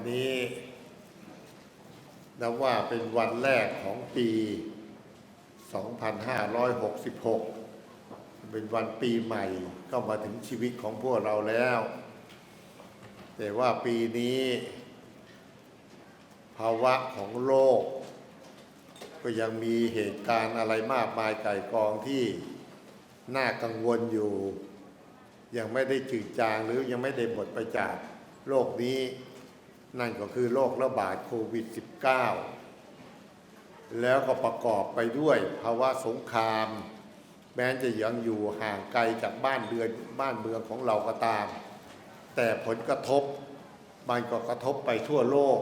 วันนี้นับว่าเป็นวันแรกของปี 2566 เป็นวันปีใหม่ก็มาถึงชีวิตของพวกเราแล้ว แต่ว่าปีนี้ ภาวะของโลก ก็ยังมีเหตุการณ์อะไรมากมายไก่กองที่น่ากังวลอยู่ ยังไม่ได้จืดจางหรือยังไม่ได้หมดไปจากโลกนี้ นั่นก็คือโรคระบาดโควิด -19 แล้วก็ประกอบไปด้วยภาวะสงคราม แม้จะยังอยู่ห่างไกลจากบ้านเรือนบ้านเมืองของเราก็ตาม แต่ผลกระทบมันก็กระทบไปทั่วโลก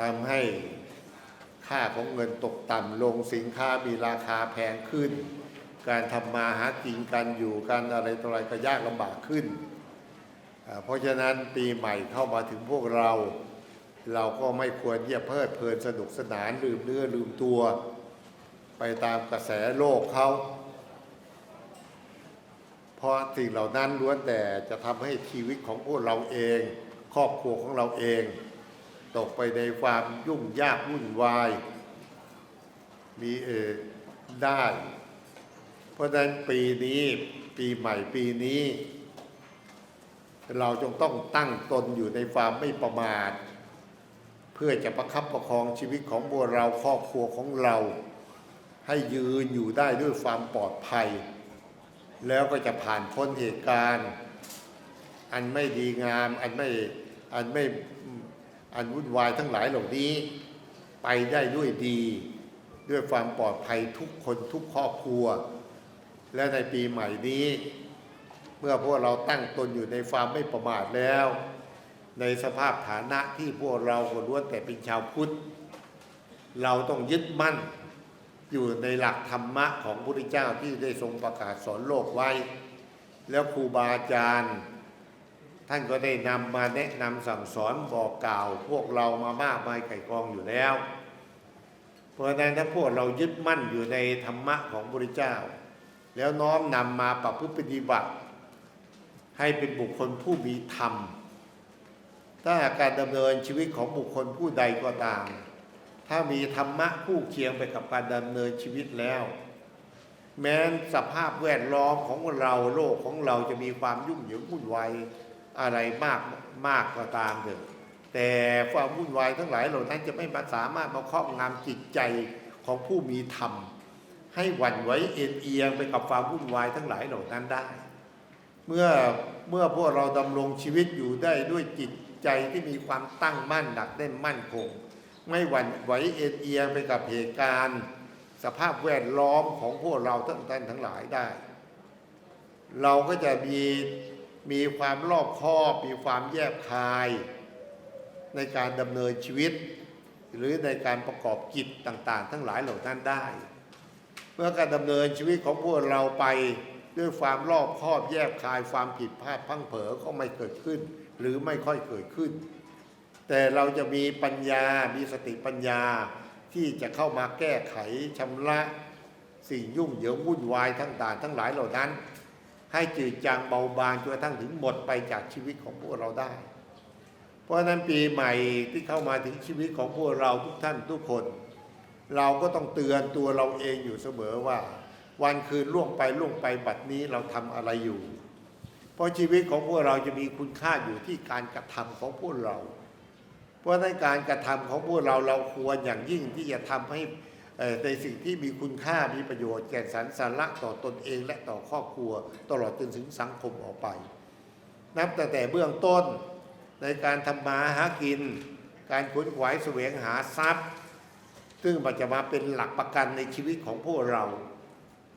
ทำให้ค่าของเงินตกต่ำลงสินค้ามีราคาแพงขึ้น การทำมาหากินกันอยู่กันอะไรต่ออะไรก็ยากลำบากขึ้น เพราะฉะนั้นปีใหม่เข้ามาถึงพวกเรา เราก็ไม่ควรที่จะเพลิดเพลินสนุกสนานลืมเนื้อลืมตัว ไปตามกระแสโลกเขาเพราะสิ่งเหล่านั้นล้วนแต่จะทำให้ชีวิตของพวกเราเอง ครอบครัวของเราเอง ตกไปในความยุ่งยากวุ่นวาย มีเออได้ เพราะฉะนั้นปีนี้ปีใหม่ปีนี้ เราจงต้องตั้งตนอยู่ในความไม่ประมาท เพื่อจะประคับประคองชีวิตของพวกเราครอบครัวของเรา ให้ยืนอยู่ได้ด้วยความปลอดภัย แล้วก็จะผ่านพ้นเหตุการณ์ อันไม่ดีงามอันไม่อันไม่อันวุ่นวายทั้งหลายเหล่านี้ ไปได้ด้วยดี ด้วยความปลอดภัยทุกคนทุกครอบครัว และในปีใหม่นี้ เมื่อพวกเราตั้งตนอยู่ในความไม่ประมาทแล้ว ในสภาพฐานะที่พวกเราก็ล้วนแต่เป็นชาวพุทธ เราต้องยึดมั่นอยู่ในหลักธรรมะของพระพุทธเจ้าที่ได้ทรงประกาศสอนโลกไว้ แล้วครูบาอาจารย์ ท่านก็ได้นำมาแนะนำสั่งสอนบอกกล่าว พวกเรามามากมายไก่กองอยู่แล้ว เพราะฉะนั้นถ้าพวกเรายึดมั่นอยู่ในธรรมะของพระพุทธเจ้า แล้วน้อมนำมาประพฤติปฏิบัติ ให้เป็นบุคคลผู้มีธรรม ถ้าการดำเนินชีวิตของบุคคลผู้ใดก็ตาม ถ้ามีธรรมะคู่เคียงไปกับการดำเนินชีวิตแล้ว แม้สภาพแวดล้อมของเราโลกของเราจะมีความยุ่งเหยิงวุ่นวายอะไรมากมากก็ตามเถอะแต่ความวุ่นวายทั้งหลายเหล่านั้นจะไม่มาสามารถมาครอบงำจิตใจของผู้มีธรรม ให้หวั่นไหวเอ็นเอียงไปกับความวุ่นวายทั้งหลายเหล่านั้นได้ เมื่อเมื่อพวกเราดำรงชีวิตอยู่ได้ด้วยจิตใจที่มีความตั้งมั่นหนักแน่นมั่นคง ไม่หวั่นไหวเอ็นเอียงไปกับเหตุการณ์ สภาพแวดล้อมของพวกเราทั้งท่านทั้งหลายได้ เราก็จะมีมีความรอบคอบ มีความแยบคาย ในการดำเนินชีวิต หรือในการประกอบกิจต่าง ๆ ทั้งหลายเหล่านั้นได้ เมื่อการดำเนินชีวิตของพวกเราไป ด้วยความรอบคอบแยบคายความผิดพลาดพังเผลอก็ไม่เกิดขึ้น หรือไม่ค่อยเกิดขึ้น แต่เราจะมีปัญญา มีสติปัญญาที่จะเข้ามาแก้ไขชำระสิ่งยุ่งเหยิงวุ่นวายทั้งต่างทั้งหลายเหล่านั้น ให้จืดจางเบาบางจนกระทั่งถึงหมดไปจากชีวิตของพวกเราได้ เพราะนั้นปีใหม่ที่เข้ามาถึงชีวิตของพวกเราทุกท่านทุกคน เราก็ต้องเตือนตัวเราเองอยู่เสมอว่า วันคืนล่วงไปล่วงไปบัดนี้เราทำอะไรอยู่ เพราะชีวิตของพวกเราจะมีคุณค่าอยู่ที่การกระทำของพวกเรา เพราะในการกระทำของพวกเราเราควรอย่างยิ่งที่จะทำให้ในสิ่งที่มีคุณค่ามีประโยชน์แก่สรรสาระต่อตนเองและต่อครอบครัว ตลอดจนถึงสังคมออกไป นับแต่แต่เบื้องต้นในการทำมาหากิน การขวนขวายแสวงหาทรัพย์ ซึ่งมันจะมาเป็นหลักประกันในชีวิตของพวกเรา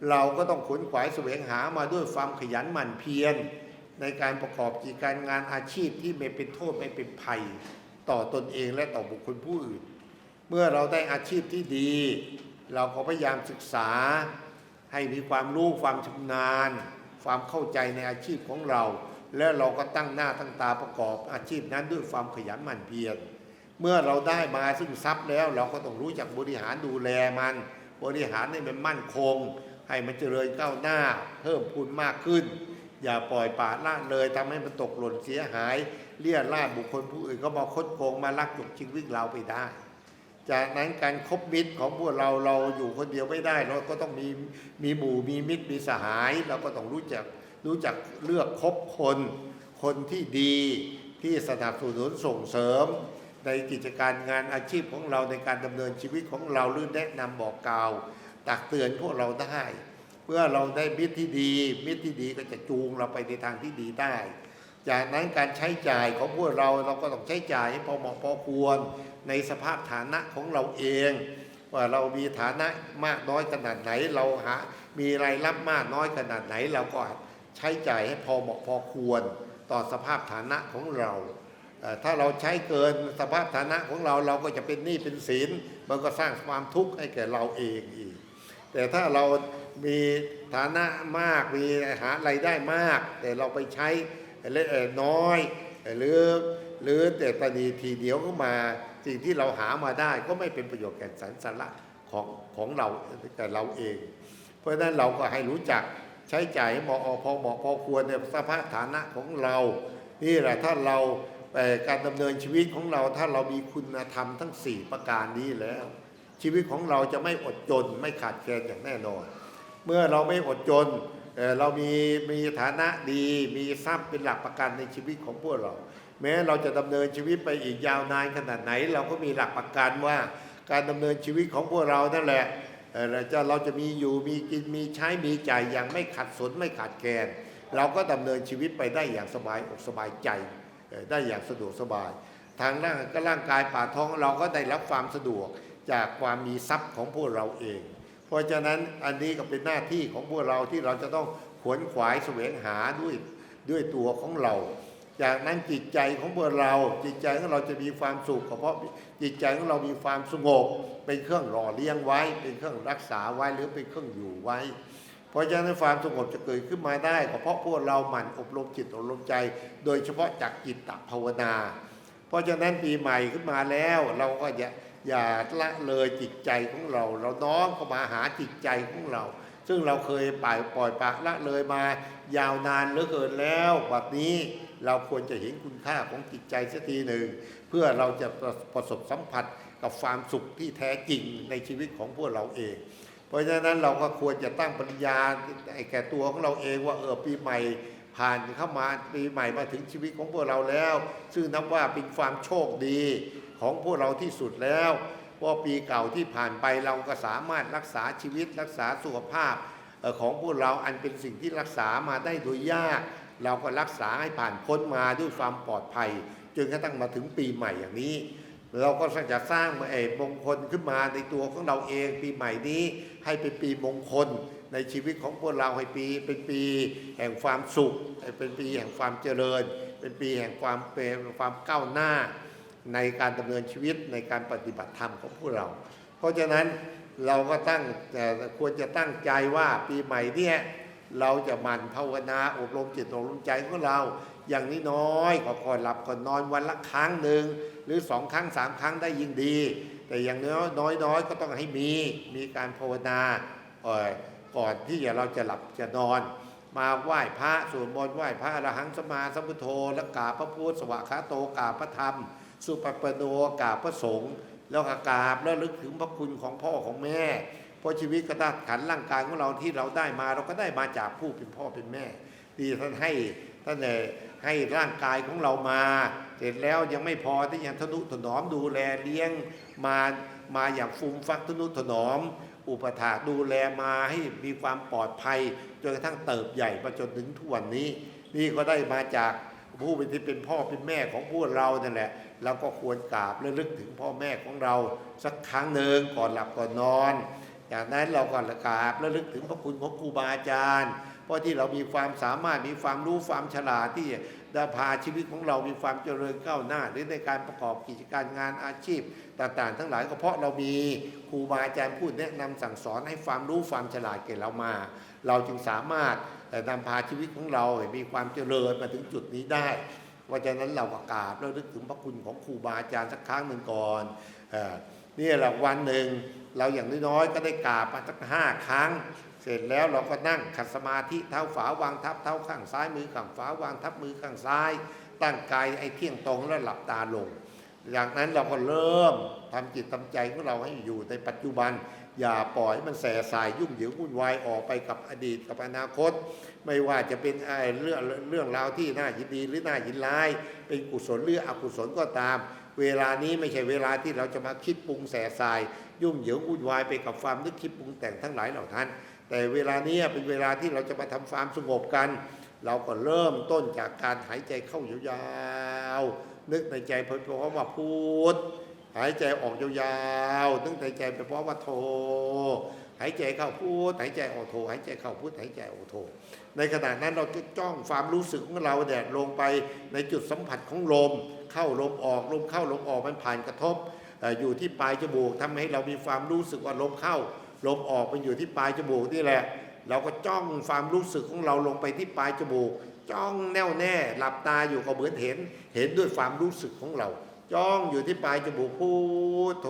เราก็ต้องขวนขวายแสวงหามาด้วยความขยันหมั่นเพียร ในการประกอบกิจการงานอาชีพที่ไม่เป็นโทษไม่เป็นภัย ต่อตนเองและต่อบุคคลผู้อื่น เมื่อเราได้อาชีพที่ดี เราก็พยายามศึกษา ให้มีความรู้ความชำนาญ ความเข้าใจในอาชีพของเรา และเราก็ตั้งหน้าตั้งตาประกอบอาชีพนั้นด้วยความขยันหมั่นเพียรเมื่อเราได้มาซึ่งทรัพย์แล้ว เราก็ต้องรู้จักบริหารดูแลมัน บริหารให้มันมั่นคง ให้มันเจริญก้าวหน้า เพิ่มพูนมากขึ้น อย่าปล่อยปละละเลยทำให้มันตกหล่นเสียหาย เลี่ยราดบุคคลผู้อื่นก็มาคดโกงมาลักจกชีวิตเราไปได้ จากนั้นการคบมิตรของพวกเราเราอยู่คนเดียวไม่ได้ เราก็ต้องมีมีหมู่มีมิตรมีสหาย เราก็ต้องรู้จักรู้จักเลือกคบคน คนที่ดีที่สนับสนุนส่งเสริม ในกิจการงานอาชีพของเราในการดำเนินชีวิตของเราหรือแนะนำบอกกล่าว ตักเตือนพวกเราได้ เพื่อเราได้มิตรที่ดีมิตรที่ดีก็จะจูงเราไปในทางที่ดีได้ จากนั้นการใช้จ่ายของพวกเราเราก็ต้องใช้จ่ายให้พอเหมาะพอควร ในสภาพฐานะของเราเอง ว่าเรามีฐานะมากน้อยขนาดไหนเราหา มีรายรับมากน้อยขนาดไหนเราก็ใช้จ่ายให้พอเหมาะพอควร ต่อสภาพฐานะของเราถ้าเราใช้เกินสภาพฐานะของเราเราก็จะเป็นหนี้เป็นสินมันก็สร้างความทุกข์ให้แก่เราเองอีก แต่ถ้าเรามีฐานะมากมีหารายได้มาก แต่เราไปใช้เล็กน้อยหรือหรือแต่ตนีทีเดียวก็มาสิ่งที่เราหามาได้ก็ไม่เป็นประโยชน์แก่สันสาระของของเราแก่เราเอง เพราะฉะนั้นเราก็ให้รู้จักใช้จ่ายเหมาะพอเหมาะพอควรในสภาพฐานะของเรานี่แหละถ้าเราการดำเนินชีวิตของเราถ้าเรามีคุณธรรมทั้ง 4 ประการนี้แล้ว ชีวิตของเราจะไม่อดจนไม่ขาดแคลนอย่างแน่นอน เมื่อเราไม่อดจนเเรามีมีฐานะดีมีทรัพย์เป็นหลักประกันในชีวิตของพวกเรา แม้เราจะดำเนินชีวิตไปอีกยาวนานขนาดไหน เราก็มีหลักประกันว่าการดำเนินชีวิตของพวกเรานั่นแหละเราจะเราจะมีอยู่มีกินมีใช้มีจ่ายอย่างไม่ขัดสนไม่ขาดแคลนเราก็ดำเนินชีวิตไปได้อย่างสบายอกสบายใจได้อย่างสะดวกสบาย ทางร่างก็ร่างกายป่าท้องเราก็ได้รับความสะดวก จากความมีทรัพย์ของพวกเราเอง เพราะฉะนั้นอันนี้ก็เป็นหน้าที่ของพวกเราที่เราจะต้องขวนขวายแสวงหาด้วยด้วยตัวของเรา จากนั้นจิตใจของพวกเราจิตใจของเราจะมีความสุขเพราะจิตใจของเรามีความสงบเป็นเครื่องหล่อเลี้ยงไว้ เป็นเครื่องรักษาไว้หรือเป็นเครื่องอยู่ไว้ เพราะฉะนั้นความสงบจะเกิดขึ้นมาได้เพราะพวกเราหมั่นอบรมจิตอบรมใจ โดยเฉพาะจากจิตตภาวนา เพราะฉะนั้นปีใหม่ขึ้นมาแล้วเราก็อย่า อย่าละเลยจิตใจของเรา เราน้อมเข้ามาหาจิตใจของเรา ซึ่งเราเคยปล่อยปล่อยปละละเลยมายาวนานเหลือเกินแล้ววันนี้เราควรจะเห็นคุณค่าของจิตใจสักทีหนึ่ง เพื่อเราจะประประสบสัมผัสกับความสุขที่แท้จริงในชีวิตของพวกเราเอง เพราะฉะนั้นเราก็ควรจะตั้งปริญญาไอ้แก่ตัวของเราเองว่าเออปีใหม่ ผ่านเข้ามาปีใหม่มาถึงชีวิตของพวกเราแล้ว ซึ่งนับว่าเป็นความโชคดีของพวกเราที่สุดแล้วว่าปีเก่าที่ผ่านไปเราก็สามารถรักษาชีวิตรักษาสุขภาพของพวกเราอันเป็นสิ่งที่รักษามาได้โดยยาก เราก็รักษาให้ผ่านพ้นมาด้วยความปลอดภัยจนกระทั่งมาถึงปีใหม่อย่างนี้ เราก็จะสร้างเอ่อมงคลขึ้นมาในตัวของเราเองปีใหม่นี้ให้เป็นปีมงคล ในชีวิตของพวกเราให้ปีเป็นปีแห่งความสุข เป็นปีแห่งความเจริญ เป็นปีแห่งความเป็นความก้าวหน้า ในการดำเนินชีวิตในการปฏิบัติธรรมของพวกเรา เพราะฉะนั้นเราก็ตั้งควรจะตั้งใจว่าปีใหม่เนี่ยเราจะมันภาวนาอบรมจิตอบรมใจของเรา อย่างนี้น้อยก็ก่อนหลับก่อนนอนวันละครั้งหนึ่งหรือสองครั้งสามครั้งได้ยิ่งดี แต่อย่างน้อยน้อยก็ต้องให้มีมีการภาวนาอ่อ ก่อนที่เราจะหลับจะนอน มาไหว้พระสวดมนต์ไหว้พระอรหังสมาสัมพุทโธและกาพระพุทธสวากขาโตกาพระธรรม สุปปโนกาพระสงฆ์แล้วก็กราบแล้วลึกถึงพระคุณของพ่อของแม่เพราะชีวิตกระดาษขันร่างกายของเราที่เราได้มา เราก็ได้มาจากผู้เป็นพ่อเป็นแม่ที่ท่านให้ท่านเอ่อให้ร่างกายของเรามา เสร็จแล้วยังไม่พอที่ยังทนุถนอมดูแลเลี้ยงมามาอย่างฟูมฟักทนุถนอม อุปถาดูแลมาให้มีความปลอดภัยจนกระทั่งเติบใหญ่มาจนถึงทุกวันนี้ นี่ก็ได้มาจากผู้เป็นที่เป็นพ่อเป็นแม่ของพวกเรานั่นแหละเราก็ควรกราบและลึกถึงพ่อแม่ของเรา สักครั้งหนึ่งก่อนหลับก่อนนอน จากนั้นเราก็กราบและลึกถึงพระคุณของครูบาอาจารย์ ราะที่เรามีความสามารถมีความรู้ความฉลาดที่จะพาชีวิตของเรามีความเจริญก้าวหน้า หรือในการประกอบกิจการงานอาชีพ ต่างๆ ทั้งหลายก็เพราะเรามีครูบาอาจารย์พูดแนะนำสั่งสอนให้ความรู้ความฉลาดแก่เรามา เราจึงสามารถนำพาชีวิตของเราให้มีความเจริญมาถึงจุดนี้ได้เพราะฉะนั้นเราประกาบแล้วนึกถึงพระคุณของครูบาอาจารย์สักครั้งหนึ่งก่อนเนี่แหละวันหนึ่งเราอย่างน้อยๆก็ได้กราบมาสักห้าครั้ง เสร็จแล้วเราก็นั่งขัดสมาธิเท้าฝาวางทับเท้าข้างซ้ายมือข้างฝาวางทับมือข้างซ้าย ตั้งกายไอ้เที่ยงตรงแล้วหลับตาลงจากนั้นเราก็เริ่มทำจิตทำใจของเราให้อยู่ในปัจจุบัน อย่าปล่อยมันแส่สายยุ่งเหยิงวุ่นวายออกไปกับอดีตกับอนาคต ไม่ว่าจะเป็นไอ้เรื่องเรื่องราวที่น่ายินดีหรือน่ายินร้าย เป็นกุศลหรืออกุศลก็ตาม เวลานี้ไม่ใช่เวลาที่เราจะมาคิดปรุงแส่สาย ยุ่งเหยิงวุ่นวายไปกับความนึกคิดปรุงแต่งทั้งหลายเหล่านั้น แต่เวลานี้เป็นเวลาที่เราจะมาทำความสงบกัน เราก็เริ่มต้นจากการหายใจเข้ายาวๆนึกในใจเพราะว่าพูดหายใจออกยาวๆนึกในใจไปเพราะว่าโทหายใจเข้าพูดหายใจออกโทหายใจเข้าพูดหายใจออกโทในขณะนั้นเราจะจ้องความรู้สึกของเราเนี่ยลงไปในจุดสัมผัสของลม เข้าลมออกลมเข้าลมออกมันผ่านกระทบเอ่ออยู่ที่ปลายจมูกทำให้เรามีความรู้สึกว่าลมเข้า ลมออกมันอยู่ที่ปลายจมูกนี่แหละ เราก็จ้องความรู้สึกของเราลงไปที่ปลายจมูก จ้องแน่วแน่หลับตาอยู่ก็เหมือนเห็น เห็นด้วยความรู้สึกของเรา จ้องอยู่ที่ปลายจมูกพูดโท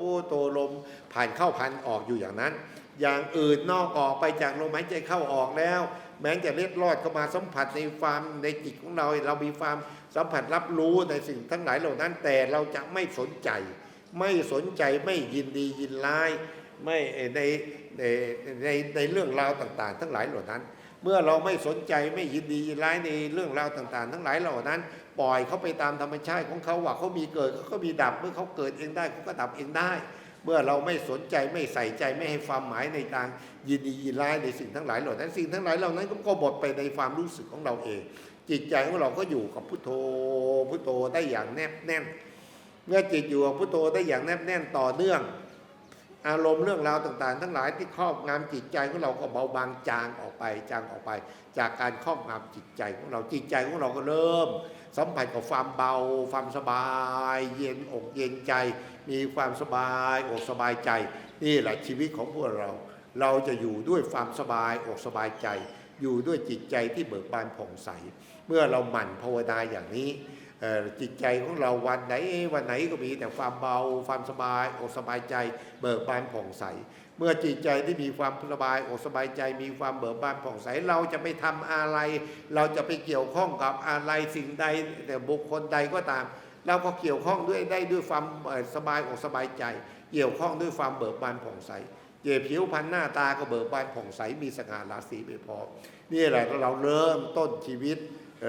พูดโทลม ผ่านเข้าผ่านออกอยู่อย่างนั้น อย่างอื่นนอกออกไปจากลมหายใจเข้าออกแล้ว แม้จะเล็ดลอดเข้ามาสัมผัสในความในจิตของเรา เรามีความสัมผัสรับรู้ในสิ่งทั้งหลายเหล่านั้น แต่เราจะไม่สนใจ ไม่สนใจไม่ยินดียินร้าย ไม่ในในในในเรื่องราวต่างๆ ทั้งหลายเหล่านั้น เมื่อเราไม่สนใจไม่ยินดียินร้ายในเรื่องราวต่าง ๆ ทั้งหลายเหล่านั้น ปล่อยเขาไปตามธรรมชาติของเขาว่าเขามีเกิดเขาก็มีดับเมื่อเขาเกิดเองได้เขาก็ดับเองได้ เมื่อเราไม่สนใจไม่ใส่ใจไม่ให้ความหมายในทางยินดียินร้ายในสิ่งทั้งหลายเหล่านั้น สิ่งทั้งหลายเหล่านั้นก็หมดไปในความรู้สึกของเราเอง จิตใจของเราก็อยู่กับพุทโธพุทโธได้อย่างแนบแน่น เมื่อจิตอยู่กับพุทโธได้อย่างแนบแน่นต่อเนื่อง อารมณ์เรื่องราวต่างๆ ทั้งหลายที่ครอบงำจิตใจของเราก็เบาบางจางออกไปจางออกไป จากการครอบงำจิตใจของเราจิตใจของเราก็เริ่ม สัมผัสกับความเบา ความสบาย เย็นอกเย็นใจ มีความสบายอกสบายใจ นี่แหละชีวิตของพวกเรา เราจะอยู่ด้วยความสบายอกสบายใจ อยู่ด้วยจิตใจที่เบิกบานผ่องใส เมื่อเราหมั่นภาวนาอย่างนี้ จิตใจของเราวันไหนวันไหนก็มีแต่ความเบาความสบายอกสบายใจ เบิกบานผ่องใส เมื่อจิตใจที่มีความสบายอกสบายใจ มีความเบิกบานผ่องใสเราจะไม่ทำอะไร เราจะไปเกี่ยวข้องกับอะไรสิ่งใดแต่บุคคลใดก็ตาม เราก็เกี่ยวข้องด้วยได้ด้วยความสบายอกสบายใจ เกี่ยวข้องด้วยความเบิกบานผ่องใสเย่ผิวพรรณหน้าตาก็เบิกบานผ่องใสมีสง่าราศีไปพอนี่แหละเราเริ่มต้นชีวิต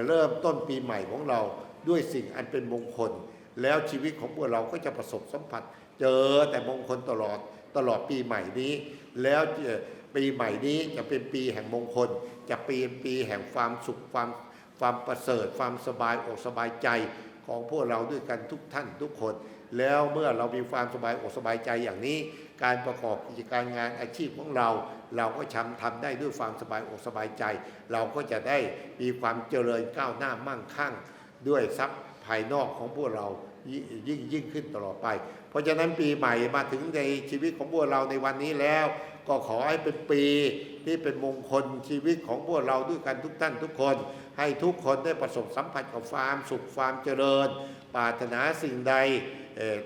เริ่มต้นปีใหม่ของเรา ด้วยสิ่งอันเป็นมงคล แล้วชีวิตของพวกเราก็จะประสบสัมผัส เจอแต่มงคลตลอดตลอดปีใหม่นี้ แล้วปีใหม่นี้จะเป็นปีแห่งมงคล จะเป็นปีแห่งความสุขความความประเสริฐความสบายอกสบายใจของพวกเราด้วยกันทุกท่านทุกคน แล้วเมื่อเรามีความสบายอกสบายใจอย่างนี้ การประกอบกิจการงานอาชีพของเรา เราก็ทำทำได้ด้วยความสบายอกสบายใจ เราก็จะได้มีความเจริญก้าวหน้ามั่งคั่ง ด้วยทรัพย์ภายนอกของพวกเรายิ่งยิ่งขึ้นตลอดไป เพราะฉะนั้นปีใหม่มาถึงในชีวิตของพวกเราในวันนี้แล้ว ก็ขอให้เป็นปีที่เป็นมงคลชีวิตของพวกเราด้วยกันทุกท่านทุกคน ให้ทุกคนได้ประสบสัมผัสกับความสุขความเจริญ ปรารถนาสิ่งใด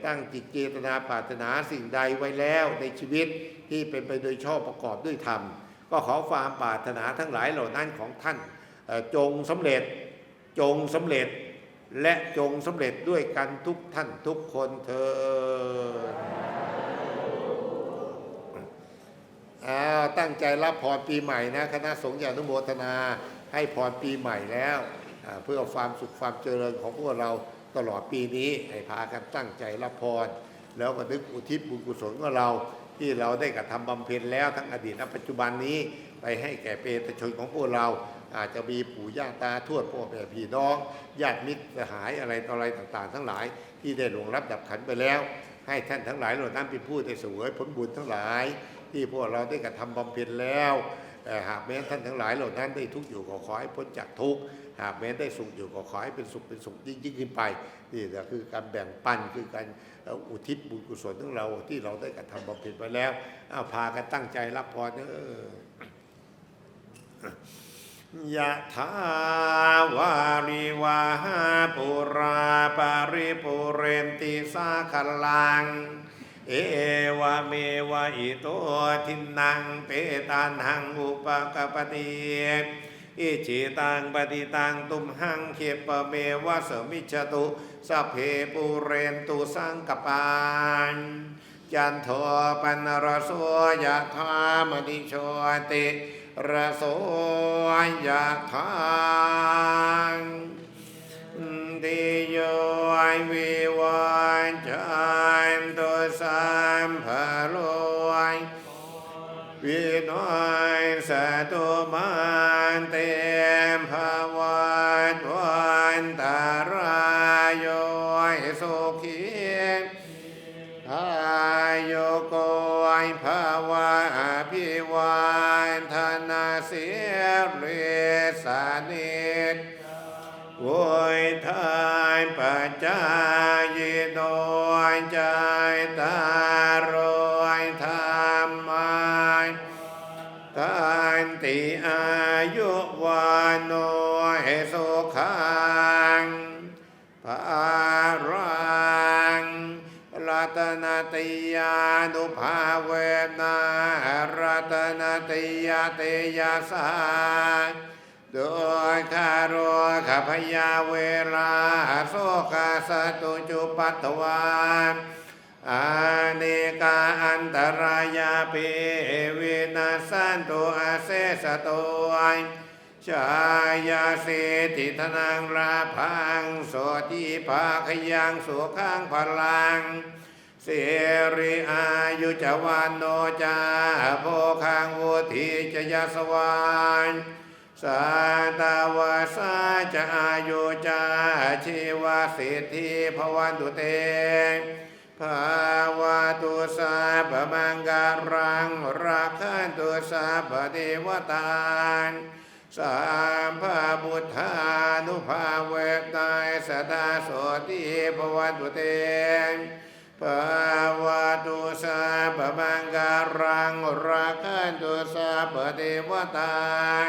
ตั้งจิตเจตนาปรารถนาสิ่งใดไว้แล้วในชีวิตที่เป็นไปโดยชอบประกอบด้วยธรรม ก็ขอความปรารถนาทั้งหลายเหล่านั้นของท่านจงสำเร็จจงสำเร็จ และจงสำเร็จด้วยกันทุกท่านทุกคนเธออาตั้งใจรับพรปีใหม่นะ คณะสงฆ์อย่านุโมทนาให้พรปีใหม่แล้วเพื่อความสุขความเจริญของพวกเราตลอดปีนี้ให้พากันตั้งใจรับพร แล้วก็นึกอุทิศบุญกุศลของเรา ที่เราได้กระทำบำเพ็ญแล้วทั้งอดีตและปัจจุบันนี้ไปให้แก่เปรตชนของพวกเรา อาจจะมีปู่ย่าตาทวดพ่อแม่พี่น้องญาติมิตรสหายอะไรต่ออะไรต่างๆ ทั้งหลาย ที่ได้หลวงรับดับขันไปแล้ว ให้ท่านทั้งหลายเหล่านั้นเป็นผู้ได้สวยผลบุญทั้งหลาย ที่พวกเราได้กระทำบำเพ็ญแล้วหากแม้ท่านทั้งหลายเหล่านั้นได้ทุกข์อยู่ก็ขอให้พ้นจากทุกข์หากแม้ได้สุขอยู่ก็ขอให้เป็นสุขเป็นสุขยิ่งยิ่งขึ้นไปนี่แหละคือการแบ่งปันคือการอุทิศบุญกุศลของเราที่เราได้กระทำบำเพ็ญไปแล้วอาพากันตั้งใจรับพรเออ ยะถาวาริวาหาปุราปาริปุเรนติสาคลัง เอวเมวะอิโตทินังเปตานังอุปกปปติอิจิตังปฏิตังตุมหังเขปเมวะสมิจตุสเพปูเรนตุสังกปานจันโทปันรโสยะธามณิโชติ ระโสยะธาติโยวิวันจันตุสัมภโลยวิโนยสตุมันเตมภาวันวันตารายโยสุขีอายุโกยภ สานิตโวยทายปัจจายโดยใจตารวยธรรมายตันติอายุวันโนให้สุขังภารังรัตนติยานุภาเวนะรัตนติยาเตยาสา โดยคารวขพยาเวลาโสกาสตุจุปัตวานอาเนกาอันตรายาปิวินาสันตุอาเสสตุยชายาเสติธนังราพังโสติภาคยังสุขังพลังเสริอายุจวันโนจาโภคังวุธิจยสวาน สาตาวาสาจะอายุจาชีวสิทธิภวันตุเตภาวะตุสาบมังการังรักขันตุสาบเทวตานสามพระบุทธานุภาเวทนายสตาโสติภวันตุเตภาวะตุสาปมังการังรักขันตุสาปเทวตา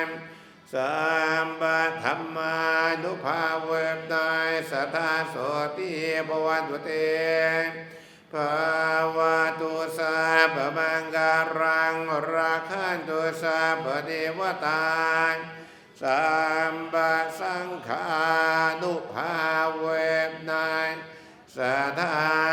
น สัมปะธรรมานุภาเวทนายสัทธาโสติภวันตุเตภาวะตุสาปมังการังรักขันตุสาปเทวตาสัมปะสังขานุภาเวทนายสทธาโสติ